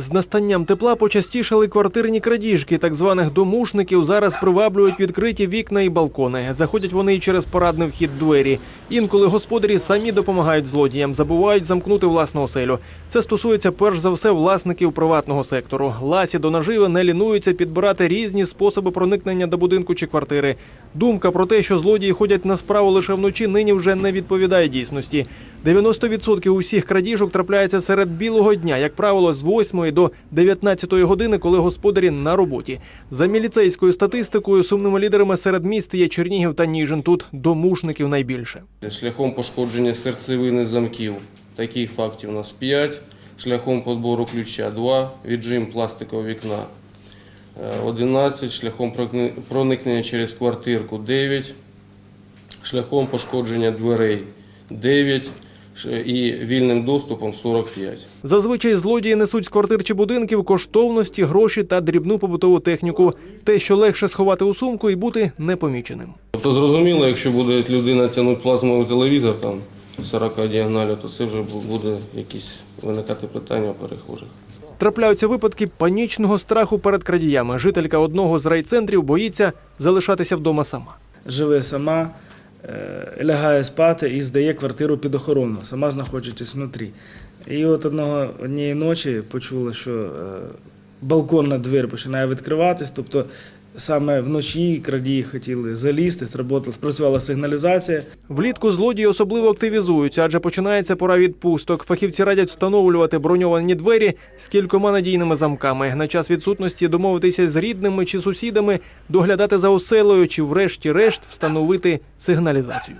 З настанням тепла почастішали квартирні крадіжки. Так званих домушників зараз приваблюють відкриті вікна і балкони. Заходять вони і через парадний вхід двері. Інколи господарі самі допомагають злодіям, забувають замкнути власну оселю. Це стосується перш за все власників приватного сектору. Ласі до наживи не лінуються підбирати різні способи проникнення до будинку чи квартири. Думка про те, що злодії ходять на справу лише вночі, нині вже не відповідає дійсності. 90% усіх крадіжок трапляється серед білого дня, як правило, з 8 до 19 години, коли господарі на роботі. За міліцейською статистикою, сумними лідерами серед міст є Чернігів та Ніжин. Тут домушників найбільше. Шляхом пошкодження серцевини замків. Таких фактів у нас 5. Шляхом подбору ключа 2. Віджим пластикового вікна е, 11. Шляхом проникнення через квартирку 9. Шляхом пошкодження дверей 9. І вільним доступом 45. Зазвичай злодії несуть з квартир чи будинків коштовності, гроші та дрібну побутову техніку. Те, що легше сховати у сумку і бути непоміченим. Тобто зрозуміло, якщо буде людина тягнути плазмовий телевізор там 40 діагоналів, то це вже буде якісь виникати питання у перехожих. Трапляються випадки панічного страху перед крадіями. Жителька одного з райцентрів боїться залишатися вдома сама. живе сама, лягає спати і здає квартиру під охорону, сама знаходячись внутрі. І от одного однієї ночі почула, що е, балконна двір починає відкриватись, тобто саме вночі крадії хотіли залізти, сработала, спрацювала сигналізація. Влітку злодії особливо активізуються, адже починається пора відпусток. Фахівці радять встановлювати броньовані двері з кількома надійними замками. На час відсутності домовитися з рідними чи сусідами, доглядати за оселею чи, врешті-решт, встановити сигналізацію.